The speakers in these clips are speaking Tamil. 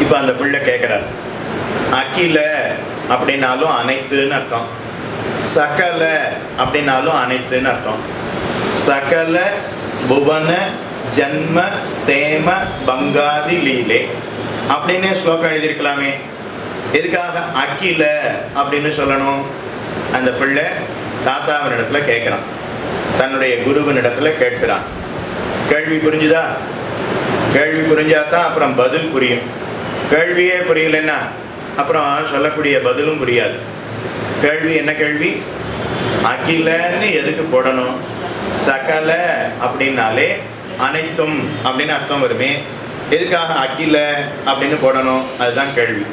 இப்போ அந்த பிள்ளை கேட்குறாரு அகில அப்படின்னாலும் அனைத்துன்னு அர்த்தம். சகல அப்படின்னாலும் அனைத்துன்னு அர்த்தம். சகல புவன ஜன்ம ஸ்தேம பங்காதி லீலே அப்படின்னு ஸ்லோகம் எழுதியிருக்கலாமே. எதுக்காக? அக்கில அப்படின்னு சொல்லணும். அந்த பிள்ளை தாத்தாவினிடத்துல கேட்குறான் தன்னுடைய குருவினிடத்துல கேட்கிறான். கேள்வி புரிஞ்சுதா? கேள்வி புரிஞ்சாதான் அப்புறம் பதில் புரியும். கேள்வியே புரியலன்னா அப்புறம் சொல்லக்கூடிய பதிலும் புரியாது. கேள்வி என்ன கேள்வி? அகிலன்னு எதுக்கு போடணும்? சகல அப்படின்னாலே அனைத்தும் அப்படின்னு அர்த்தம் வருமே. எதுக்காக அகில அப்படின்னு போடணும்? அதுதான் கேள்வி.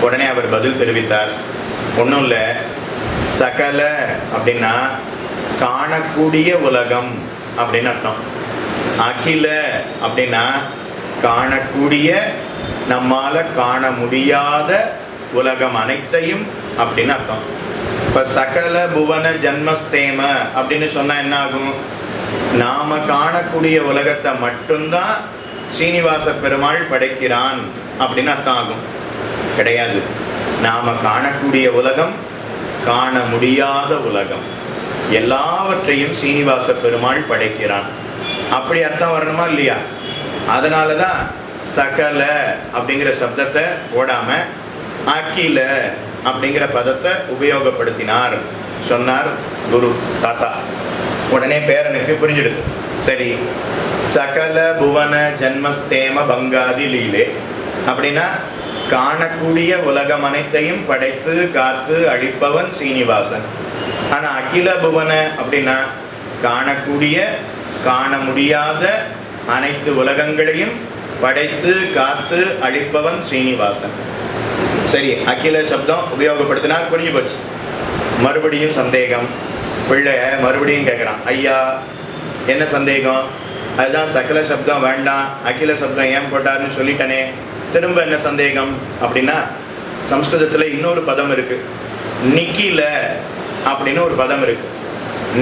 உடனே அவர் பதில் தெரிவித்தார். ஒன்றும் இல்லை. சகல அப்படின்னா காணக்கூடிய உலகம் அப்படின்னு அர்த்தம். அகில அப்படின்னா காணக்கூடிய நம்மால காண முடியாத உலகம் அனைத்தையும் அப்படின்னு அர்த்தம். இப்ப சகல புவன ஜன்மஸ்தேம அப்படின்னு சொன்னா என்ன ஆகும் நாம காணக்கூடிய உலகத்தை மட்டும்தான் ஸ்ரீனிவாச பெருமாள் படைக்கிறான் அப்படின்னு அர்த்தம் ஆகும். கிடையாது. நாம காணக்கூடிய உலகம் காண முடியாத உலகம். எல்லாவற்றையும் சீனிவாச பெருமாள் படைக்கிறான். அப்படி அர்த்தம் வரணுமா இல்லையா? அதனால தான் சகல அப்படிங்கிற சப்தத்தை ஓடாம அகில அப்படிங்கிற பதத்தை உபயோகப்படுத்தினார். சொன்னார் குரு தாத்தா. உடனே பேரனுக்கு புரிஞ்சிடுது. சரி சகல புவன ஜன்மஸ்தேம பங்காதி லீலே. அப்படின்னா காணக்கூடிய உலகம் அனைத்தையும் படைத்து காத்து அழிப்பவன் சீனிவாசன். ஆனா அகில புவன அப்படின்னா காணக்கூடிய காண முடியாத அனைத்து உலகங்களையும் படைத்து காத்து அழிப்பவன் சீனிவாசன். சரி அகில சப்தம் உபயோகப்படுத்தினா புரிஞ்சு போச்சு. மறுபடியும் சந்தேகம். பிள்ளை மறுபடியும் கேட்குறான் ஐயா என்ன சந்தேகம்? அதுதான் சகல சப்தம் வேண்டாம். அகில சப்தம் ஏன் போட்டாருன்னு சொல்லிட்டனே. திரும்ப என்ன சந்தேகம்? அப்படின்னா சம்ஸ்கிருதத்தில் இன்னொரு பதம் இருக்கு. நிக்கில அப்படின்னு ஒரு பதம் இருக்கு.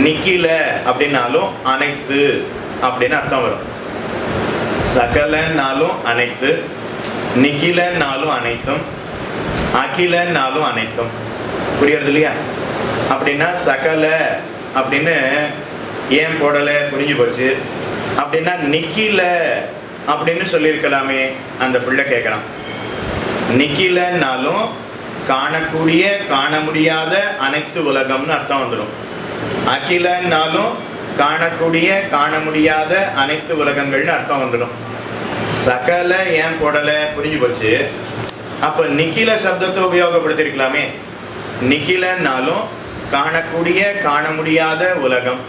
நிக்கில அப்படின்னாலும் அனைத்து அப்படின்னு அர்த்தம் வரும். சகலன்னாலும் அனைத்து நிக்கிலன்னாலும் அனைத்தும் அகிலன்னாலும் அனைத்தும். புரியுறது இல்லையா? அப்படின்னா சகல அப்படின்னு ஏன் போடலை? புரிஞ்சு போச்சு. அப்படின்னா நிக்கில அப்படின்னு சொல்லியிருக்கலாமே அந்த பிள்ளை கேட்கலாம். நிக்கிலன்னாலும் காணக்கூடிய காண முடியாத அனைத்து உலகம்னு அர்த்தம் வந்துடும் அகிலன்னாலும் காணக்கூடிய காண முடியாத அனைத்து உலகங்கள்னு அர்த்தம் வந்துடும். சகல ஏன் போடலை? புரிஞ்சு போச்சு. அப்ப நிக்கில சப்தத்தை உபயோகப்படுத்திருக்கலாமே. நிக்கிலன்னாலும் காணக்கூடிய காண முடியாத உலகம்.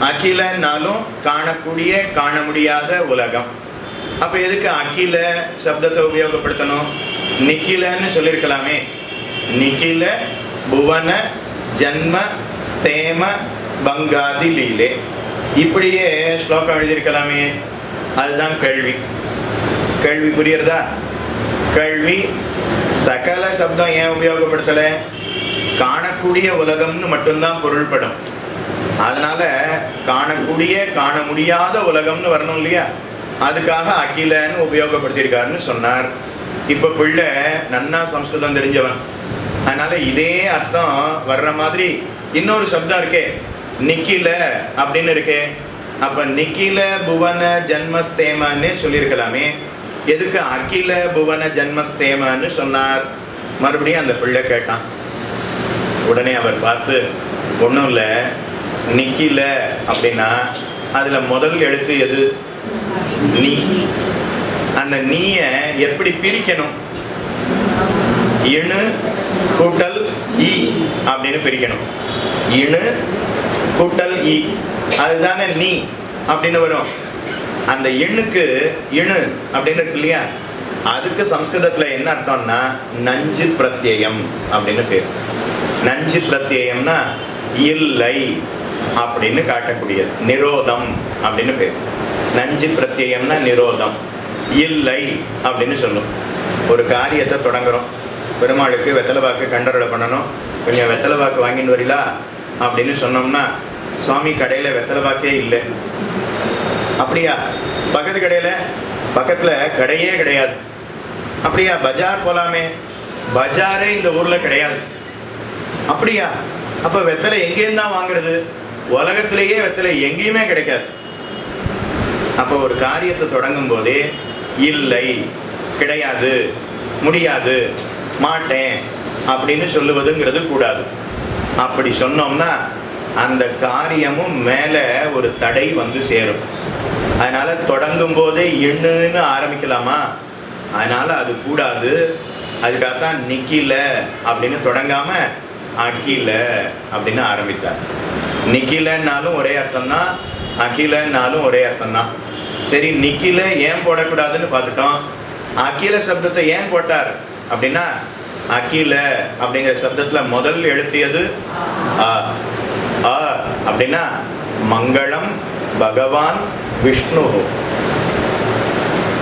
அகிலன்னாலும் காணக்கூடிய காண முடியாத உலகம். அப்ப எதுக்கு அகில சப்தத்தை உபயோகப்படுத்தணும்? நிக்கிலன்னு சொல்லியிருக்கலாமே. நிக்கில புவன ஜன்ம தேம பங்காதி லீலே இப்படியே ஸ்லோகம் எழுதியிருக்கலாமே. அதுதான் கேள்வி. கேள்வி புரியுறதா கேள்வி சகல சப்தம் ஏன் உபயோகப்படுத்தல? காணக்கூடிய உலகம்னு மட்டும்தான் பொருள்படும். அதனால காணக்கூடிய காண முடியாத உலகம்னு வரணும் இல்லையா? அதுக்காக அகிலன்னு உபயோகப்படுத்தியிருக்காருன்னு சொன்னார். இப்ப பிள்ளை நன்னா சம்ஸ்கிருதம் தெரிஞ்சவன். அதனால இதே அர்த்தம் வர்ற மாதிரி இன்னொரு சப்தம் இருக்கே. நிக்கில அப்படின்னு இருக்கே. அப்ப நிக்கில புவன ஜன்மஸ்தேமன்னு சொல்லியிருக்கலாமே. எதுக்கு அகில புவன ஜன்மஸ்தேமன்னு சொன்னார்? மறுபடியும் அந்த பிள்ளை கேட்டான். உடனே அவர் பார்த்து ஒன்றும் இல்லை. நிக்கில அப்படின்னா அதில் முதல் எழுத்து எது? நீ. அந்த நீய எப்படி பிரிக்கணும்? இணு கூட்டல் இ அப்படின்னு பிரிக்கணும். இணு கூட்டல் இ. அதுதானே நீ அப்படின்னு வரும். அந்த எண்ணுக்கு இணு அப்படின்னு இருக்கு இல்லையா? அதுக்கு சம்ஸ்கிருதத்துல என்ன அர்த்தம்னா நஞ்சு பிரத்யயம் அப்படின்னு பேர். நஞ்சு பிரத்யயம்னா இல்லை அப்படின்னு காட்டக்கூடியது. நிரோதம் அப்படின்னு பேர். நஞ்சு பிரத்யம்னா நிரோதம். இல்லை அப்படின்னு சொல்லும். ஒரு காரியத்தை தொடங்குறோம். பெருமாளுக்கு வெத்தலை பாக்கு கண்டறலை பண்ணணும். கொஞ்சம் வெத்தலை வாக்கு வாங்கின்னு வரீங்களா? அப்படின்னு சொன்னோம்னா சுவாமி கடையில் வெத்தலை பாக்கே இல்லை. அப்படியா? பக்கத்து கடையில் பக்கத்தில் கடையே கிடையாது. அப்படியா? பஜார் போகலாமே பஜாரே இந்த ஊர்ல கிடையாது. அப்படியா? அப்போ வெத்தலை எங்கேருந்து தான் வாங்குறது? உலகத்திலேயே வெத்தலை எங்கேயுமே கிடைக்காது. அப்போ ஒரு காரியத்தை தொடங்கும் போதே இல்லை கிடையாது முடியாது மாட்டேன் அப்படின்னு சொல்லுவதுங்கிறது கூடாது. அப்படி சொன்னோம்னா அந்த காரியமும் மேலே ஒரு தடை வந்து சேரும். அதனால் தொடங்கும் போதே எண்ணுன்னு ஆரம்பிக்கலாமா? அதனால் அது கூடாது. அதுக்காக தான் நிக்கில அப்படின்னு தொடங்காம அக்கில அப்படின்னு ஆரம்பித்தார். நிக்கிலன்னாலும் ஒரே அர்த்தம் தான் அகிலன்னாலும் ஒரே அர்த்தம் தான் சரி நிக்கில ஏன் போடக்கூடாதுன்னு பார்த்துட்டோம். அகில சப்தத்தை ஏன் போட்டார் அப்படின்னா அகில அப்படிங்கிற சப்தத்துல முதல் எழுத்தியது அ அ அப்படின்னா மங்களம் பகவான் விஷ்ணு.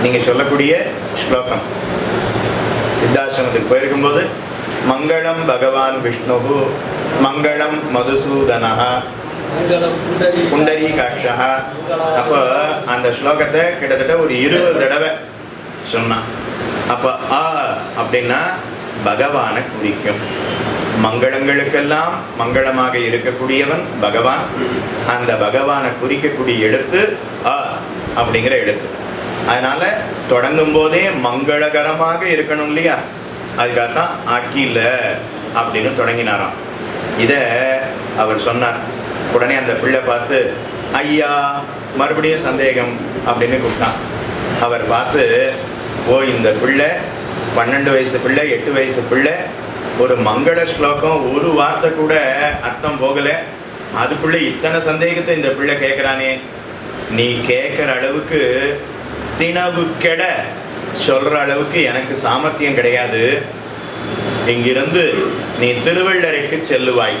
நீங்க சொல்லக்கூடிய ஸ்லோகம். சித்தாசிரமத்துக்கு போயிருக்கும்போது மங்களம் பகவான் விஷ்ணு. மங்களம் மதுசூதனஹா மங்களம் புண்டரி. புண்டரீகாட்சா அப்போ அந்த ஸ்லோகத்தை கிட்டத்தட்ட ஒரு இருபது தடவை சொன்னான். அப்போ ஆ அப்படின்னா பகவானை குறிக்கும். மங்களங்களுக்கெல்லாம் மங்களமாக இருக்கக்கூடியவன் பகவான். அந்த பகவானை குறிக்கக்கூடிய எழுத்து அ அப்படிங்கிற எழுத்து. அதனால தொடங்கும் போதே மங்களகரமாக இருக்கணும் இல்லையா? அதுக்காகத்தான் அகில அப்படின்னு தொடங்கினாராம். இதை அவர் சொன்னார். உடனே அந்த பிள்ளை பார்த்து ஐயா மறுபடியும் சந்தேகம் அப்படின்னு கூப்பிட்டான். அவர் பார்த்து ஓ இந்த பிள்ளை பன்னெண்டு வயசு பிள்ளை எட்டு வயசு பிள்ளை. ஒரு மங்கள ஸ்லோகம் ஒரு வார்த்தை கூட அர்த்தம் போகல. அதுக்குள்ள இத்தனை சந்தேகத்தை இந்த பிள்ளை கேட்குறானே. நீ கேட்குற அளவுக்கு தினவு கெட சொல்ற அளவுக்கு எனக்கு சாமர்த்தியம் கிடையாது. இங்கிருந்து நீ திருவள்ளரைக்கு செல்லுவாய்.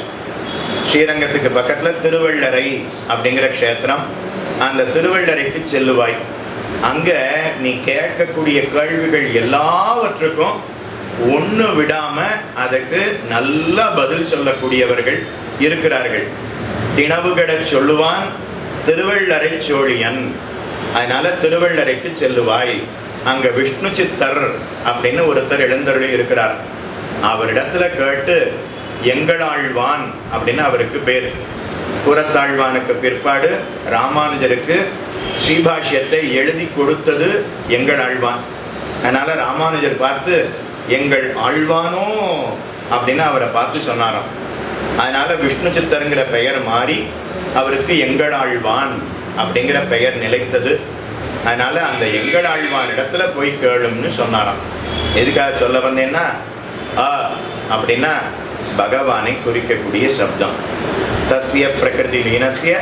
ஸ்ரீரங்கத்துக்கு பக்கத்துல திருவள்ளரை அப்படிங்கிற க்ஷேத்திரம். அந்த திருவள்ளரைக்கு செல்லுவாய். அங்க நீ கேட்கக்கூடிய கேள்விகள் எல்லாவற்றுக்கும் ஒண்ணு விடாம அதுக்கு நல்ல பதில் சொல்லக்கூடியவர்கள் இருக்கிறார்கள். தினவுகட சொல்லுவான் திருவள்ளரை சோழியன். அதனால திருவள்ளரைக்கு செல்லுவாய். அங்க விஷ்ணு சித்தர் அப்படின்னு ஒருத்தர் எழுந்தருளி இருக்கிறார். அவரிடத்துல கேட்டு எங்களாழ்வான்? அப்படின்னு அவருக்கு பேர். புறத்தாழ்வானுக்கு பிற்பாடு ராமானுஜருக்கு ஸ்ரீபாஷ்யத்தை எழுதி கொடுத்தது எங்கள் ஆழ்வான். அதனால ராமானுஜர் பார்த்து எங்கள் ஆழ்வானோ? அப்படின்னு அவரை பார்த்து சொன்னாராம். அதனால விஷ்ணு சித்தருங்கிற பெயர் மாறி அவருக்கு எங்கள் ஆழ்வான் அப்படிங்கிற பெயர் நிலைத்தது. அதனால அந்த எங்கள் ஆழ்வான் இடத்துல போய் கேளும்னு சொன்னாராம். எதுக்காக சொல்ல வந்தேன்னா ஆ அப்படின்னா பகவானை குறிக்கக்கூடிய சப்தம். தஸ்ய பிரகிருதி லீனஸ்ய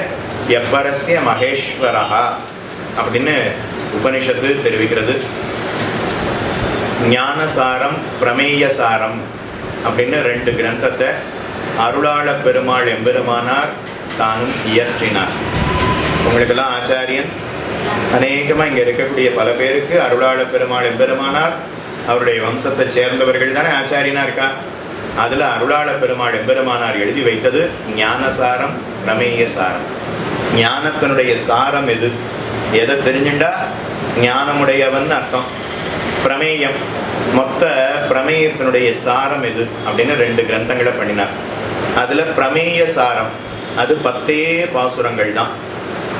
எப்பரஸ்ய மகேஸ்வரஹா. அப்படின்னு உபனிஷத்து தெரிவிக்கிறது. ஞானசாரம் பிரமேயசாரம் அப்படின்னு ரெண்டு கிரந்தத்தை அருளாள பெருமாள் எம்பெருமானார் தானும் இயற்றினார். உங்களுக்கெல்லாம் ஆச்சாரியன். அநேகமாக இங்கே இருக்கக்கூடிய பல பேருக்கு அருளாள பெருமாள் எம்பெருமானார் அவருடைய வம்சத்தை சேர்ந்தவர்கள் தானே ஆச்சாரியனா இருக்கா? அதில் அருளாள பெருமாள் எம்பெருமானார் எழுதி வைத்தது ஞானசாரம் பிரமேய சாரம் ஞானத்தினுடைய சாரம் எது? எதை தெரிஞ்சுண்டா? ஞானமுடையவன் அர்த்தம். பிரமேயம். மொத்த பிரமேயத்தினுடைய சாரம் எது? அப்படின்னு ரெண்டு கிரந்தங்களை பண்ணினார். அதில் பிரமேய சாரம். அது பத்தே பாசுரங்கள் தான்.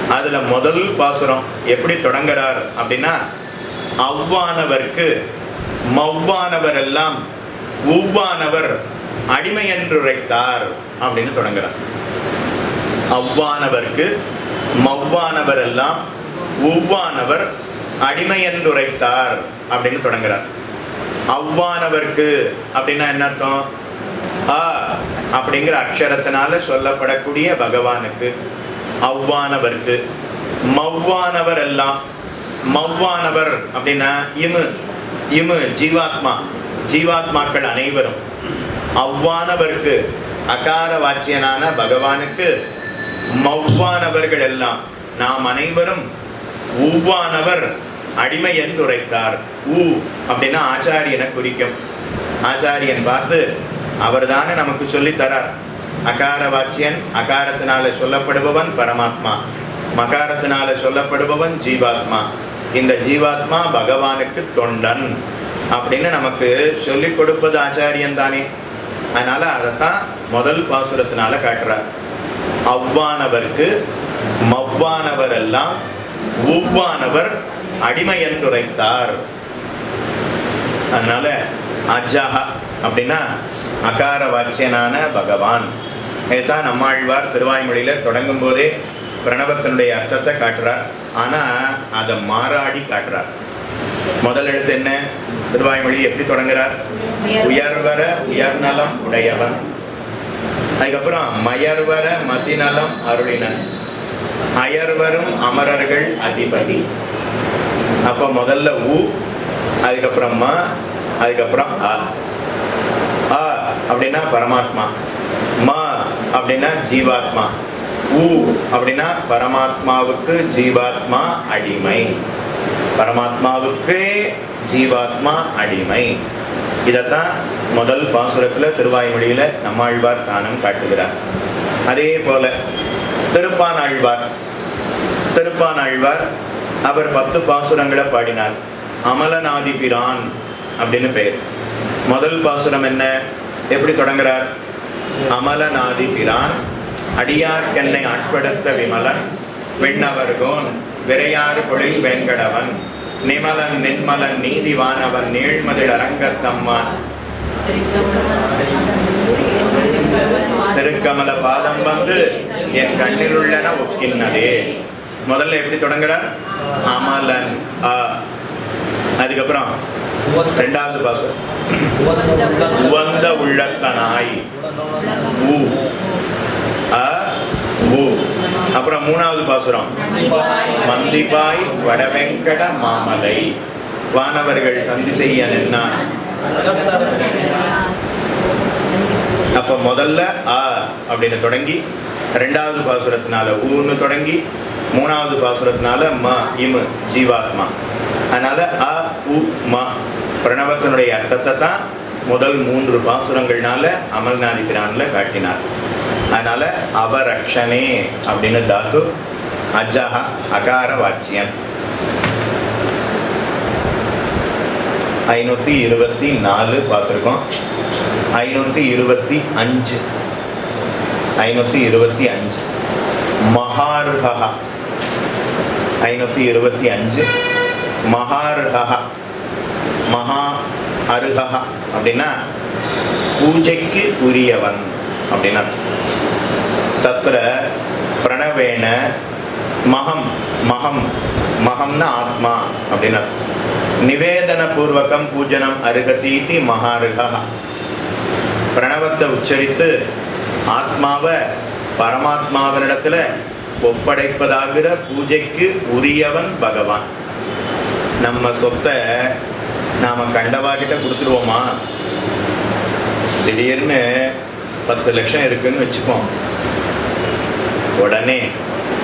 அதில் முதல் பாசுரம் எப்படி தொடங்குறார் அப்படின்னா அவ்வானவர்க்கு மவ்வானவர் எல்லாம் உவ்வானவர் அடிமை என்று உரைத்தார் அப்படின்னு தொடங்குறார். அவ்வானவர்க்கு மவ்வானவர் எல்லாம் உவ்வானவர் அடிமையந்துரைத்தார் அப்படின்னு தொடங்குறார். அவ்வானவர்க்கு அப்படின்னா என்ன அர்த்தம்? ஆ அப்படிங்கிற அக்ஷரத்தினால சொல்லப்படக்கூடிய பகவானுக்கு அவ்வானவர்க்கு மவ்வானவர் எல்லாம் மவ்வானவர் அப்படின்னா இமு இமு ஜீவாத்மா ஜீவாத்மாக்கள் அனைவரும். அவ்வானவர்க்கு அகார வாச்சியனான பகவானுக்கு மவ்வானவர்கள் எல்லாம் நாம் அனைவரும் உவ்வானவர் அடிமை என்றுரைத்தார் ஊ அப்படின்னா ஆச்சாரியனை குறிக்கும். ஆச்சாரியன் பார்த்து அவர் தானே நமக்கு சொல்லித் தரார். அகார வாச்சியன் அகாரத்தினால சொல்லப்படுபவன் பரமாத்மா. மகாரத்தினால சொல்லப்படுபவன் ஜீவாத்மா. இந்த ஜீவாத்மா பகவானுக்கு தொண்டன் அப்படின்னு நமக்கு சொல்லிக் கொடுப்பது ஆச்சாரியன் தானே. அதனால அதைத்தான் முதல் பாசுரத்தினால காட்டுறார். அவ்வானவர்க்கு மவ்வானவர் எல்லாம் உவ்வானவர் அடிமை என்றுரைத்தார் அதனால அஜாஹா அப்படின்னா அகார வாட்சியனான பகவான். இதுதான் நம்மாழ்வார் திருவாய்மொழியில தொடங்கும் போதே பிரணவத்தினுடைய அர்த்தத்தை காட்டுறார். ஆனா அதை மாறாடி காட்டுறார். முதல் எழுத்து என்ன? திருவாய்மொழி எப்படி தொடங்குறார்? உயர்வர உயர்நலம் உடையவன். அதுக்கப்புறம் மயர்வர மதிநலம் அருளினன். அயர்வரும் அமரர்கள் அதிபதி. அப்ப முதல்ல உ அதுக்கப்புறம் ம அதுக்கப்புறம் அ. அ அப்படின்னா பரமாத்மா. ம அப்படின்னா ஜீவாத்மா. உ அப்படின்னா பரமாத்மாவுக்கு ஜீவாத்மா அடிமை. பரமாத்மாவுக்கு ஜீவாத்மா அடிமை. இதைத்தான் முதல் பாசுரத்துல திருவாய்மொழியில நம்மாழ்வார் தானம் காட்டுகிறார். அதே போல திருப்பானாழ்வார் திருப்பானாழ்வார் அவர் பத்து பாசுரங்களை பாடினார். அமலநாதிபிரான் அப்படின்னு பெயர் முதல் பாசுரம் என்ன? எப்படி தொடங்குறார்? அமலநாதிபிரான் அடியார்க்கென்னை ஆட்படுத்த விமலன் விண்ணவர்கோன் விரையாறு பொழில் வெங்கடவன் நிமலன் நின்மலன் நீதிவானவன் நீழ்மதில் அரங்கத்தம்மான். திருக்கமல பாதம் வந்து என் கண்ணில் உள்ளன ஒக்கின்னதே முதல்ல எப்படி தொடங்குறார்? அமலன். அ அதுக்கப்புறம் ரெண்டாவது பாசம் உவந்த உள்ளக்கனாய். ஊ அ ஊ அப்புறம் மூணாவது பாசுரம். மந்திபாய் வடவெங்கட மாமலை. வானவர்கள் சந்தி செய்ய நின்னான். முதல்ல அ அப்படின்னு தொடங்கி ரெண்டாவது பாசுரத்தினால ஊன்னு தொடங்கி மூணாவது பாசுரத்தினால ம இமு ஜீவாத்மா. அதனால அ உ ம பிரணவத்தினுடைய அர்த்தத்தை தான் முதல் மூன்று பாசுரங்கள்னால அமல்நாதி பிரான்ல காட்டினார். அதனால அவரக்ஷனே அப்படின்னு தாத்து அஜஹா அகார வாட்சியன் ஐநூற்றி இருபத்தி நாலு பார்த்துருக்கோம் ஐநூற்றி இருபத்தி அஞ்சு. ஐநூற்றி இருபத்தி அஞ்சு. மகார்ஹா ஐநூற்றி இருபத்தி அஞ்சு. மகார்ஹா மகா அருகா அப்படின்னா பூஜைக்கு உரியவன் அப்படின்னா. தத்திர பிரணவேன மகம் மகம் மகம்னா ஆத்மா அப்படின்னா. நிவேதன பூர்வகம் பூஜனம் அருகதீதி மகாருகா பிரணவத்தை உச்சரித்து ஆத்மாவை பரமாத்மாவினிடத்தில் ஒப்படைப்பதாகிற பூஜைக்கு உரியவன் பகவான். நம்ம சொத்தை நாம கண்டவா கிட்ட கொடுத்துருவோமா திடீர்னு பத்து லட்சம் இருக்குன்னு வச்சுப்போம். உடனே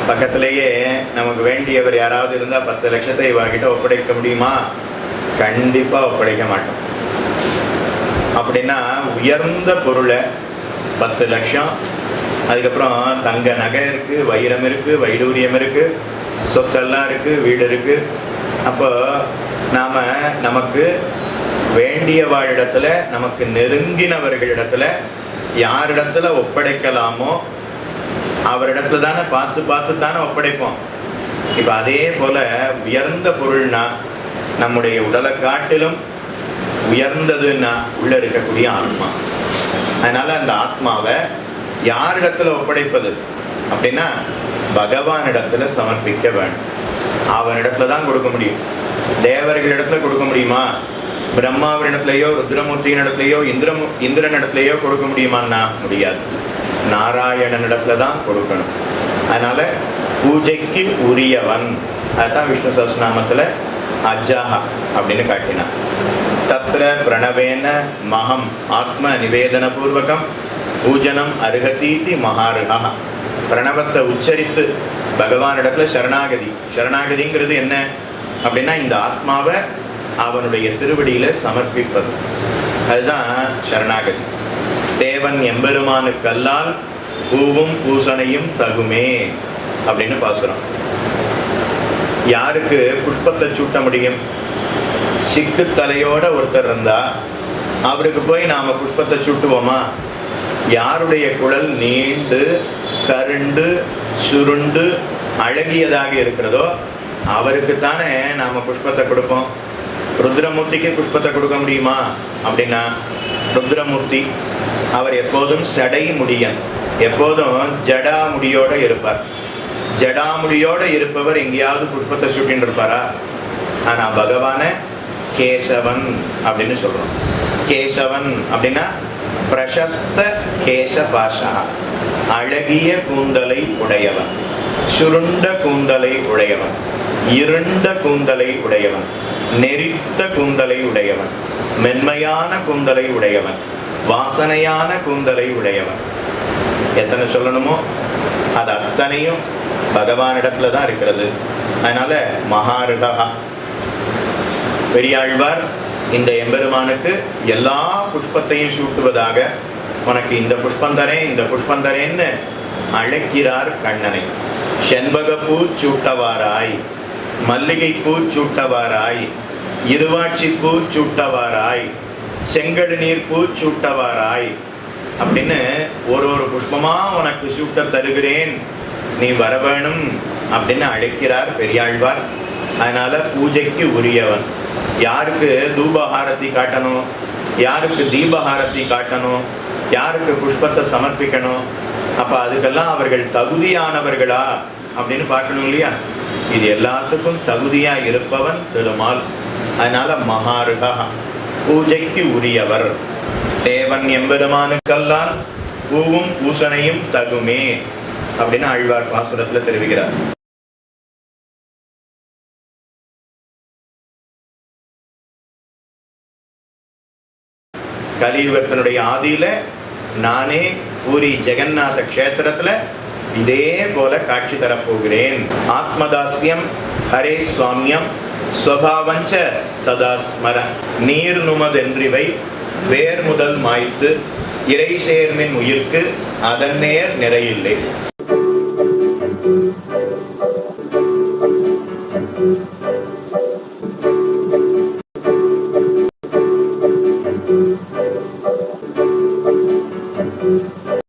பக்கத்திலேயே நமக்கு வேண்டியவர் யாராவது இருந்தால் பத்து லட்சத்தை இவாகிட்ட ஒப்படைக்க முடியுமா? கண்டிப்பாக ஒப்படைக்க மாட்டோம். அப்படின்னா உயர்ந்த பொருளை பத்து லட்சம். அதுக்கப்புறம் தங்க நகை இருக்குது வைரம் இருக்குது வைடூரியம் இருக்குது சொத்தெல்லாம் இருக்குது வீடு இருக்குது அப்போ நாம் நமக்கு வேண்டியவாழிடத்துல நமக்கு நெருங்கினவர்களிடத்துல யாரிடத்துல ஒப்படைக்கலாமோ அவரிடத்துல தானே பார்த்து பார்த்து தானே ஒப்படைப்போம். இப்போ அதே போல் உயர்ந்த பொருள்னா நம்முடைய உடலை காட்டிலும் உயர்ந்ததுன்னா உள்ள இருக்கக்கூடிய ஆத்மா. அதனால அந்த ஆத்மாவை யாரிடத்துல ஒப்படைப்பது? அப்படின்னா பகவானிடத்துல சமர்ப்பிக்க வேண்டும். அவனிடத்துல தான் கொடுக்க முடியும். தேவர்களிடத்துல கொடுக்க முடியுமா? பிரம்மாவினிடத்துலையோ ருத்ரமூர்த்தியினிடத்துலையோ இந்திரமு இந்திரனிடத்துலையோ கொடுக்க முடியுமான்னா முடியாது. நாராயணனிடத்துல தான் கொடுக்கணும். அதனால பூஜைக்கு உரியவன். அதுதான் விஷ்ணு சஹஸ்ரநாமத்துல அஜாஹா அப்படின்னு காட்டினான் தத்ர பிரணவேன மகம் ஆத்ம நிவேதன பூர்வகம் பூஜனம் அருகதீதி மகாருகா பிரணவத்தை உச்சரித்து பகவானிடத்துல சரணாகதி சரணாகதிங்கிறது என்ன? அப்படின்னா இந்த ஆத்மாவை அவனுடைய திருவடியில சமர்ப்பிப்பது. அதுதான் சரணாகதி. தேவன் எம்பெருமானுக்கல்லால் பூவும் பூசணையும் தகுமே அப்படின்னு பாசுறோம் யாருக்கு புஷ்பத்தை சூட்ட முடியும்? சிக்கு தலையோட ஒருத்தர் இருந்தா அவருக்கு போய் நாம புஷ்பத்தை சுட்டுவோமா? யாருடைய குழல் நீண்டு கருண்டு சுருண்டு அழகியதாக இருக்கிறதோ அவருக்கு தானே நாம புஷ்பத்தை கொடுப்போம். ருத்ரமூர்த்திக்கு புஷ்பத்தை கொடுக்க முடியுமா? அப்படின்னா ருத்ரமூர்த்தி அவர் எப்போதும் சடை முடியன் எப்போதும் ஜடாமுடியோடு இருப்பார். ஜடாமுடியோட இருப்பவர் எங்கேயாவது புஷ்பத்தை சுட்டின்னு இருப்பாரா? ஆனா பகவான கேசவன் அப்படின்னு சொல்கிறோம் கேசவன் அப்படின்னா பிரசஸ்த கேச பாஷா அழகிய கூந்தலை உடையவன் சுருண்ட கூந்தலை உடையவன் இருண்ட கூந்தலை உடையவன் நெறித்த கூந்தலை உடையவன் மென்மையான கூந்தலை உடையவன் வாசனையான கூந்தலை உடையவன். எத்தனை சொல்லணுமோ அது அத்தனையும் பகவானிடத்துல தான் இருக்கிறது. அதனால மகாரிடகா பெரியாழ்வார் இந்த எம்பெருமானுக்கு எல்லா புஷ்பத்தையும் சூட்டுவதாக உனக்கு இந்த புஷ்பம் தரேன் இந்த புஷ்பம் தரேன்னு அழைக்கிறார் கண்ணனை. செண்பகப்பூ சூட்டவாராய் மல்லிகைப்பூ சூட்டவாராய் இருவாட்சி பூ சூட்டவாராய் செங்கல் நீர் பூ சூட்டவாராய் அப்படின்னு ஒரு ஒரு புஷ்பமா உனக்கு சூட்ட தருகிறேன் நீ வர வேணும் அப்படின்னு அழைக்கிறார் பெரியாழ்வார். அதனால பூஜைக்கு உரியவன். யாருக்கு தூபஹாரத்தை காட்டணும்? யாருக்கு தீபஹாரத்தை காட்டணும்? யாருக்கு புஷ்பத்தை சமர்ப்பிக்கணும்? அப்ப அதுக்கெல்லாம் அவர்கள் தகுதியானவர்களா? அப்படின்னு பார்க்கணும் இல்லையா? இது எல்லாத்துக்கும் தகுதியா இருப்பவன் திருமால் அதனால மகாருகா. பூஜைக்கு உரியவர். தேவன் எம்பெருமானுக்கெல்லாம் பூவும் பூசணையும் தகுமே. அப்படின்னு ஆழ்வார் பாசுரத்தில் தெரிவிக்கிறார். கலியுகத்தினுடைய ஆதியில நானே பூரி ஜெகநாத க்ஷேத்திரத்தில் இதே போல காட்சி தரப்போகிறேன். ஆத்மதாஸ்யம் ஹரே சுவாமியம் ஸ்வபாவஞ்ச சதா ஸ்மர நீர் நுமதென்றிவை வேர் முதல் மாய்த்து இறை சேர்மின் உயிர்க்கு அதன் நேர் நிறையில்லை.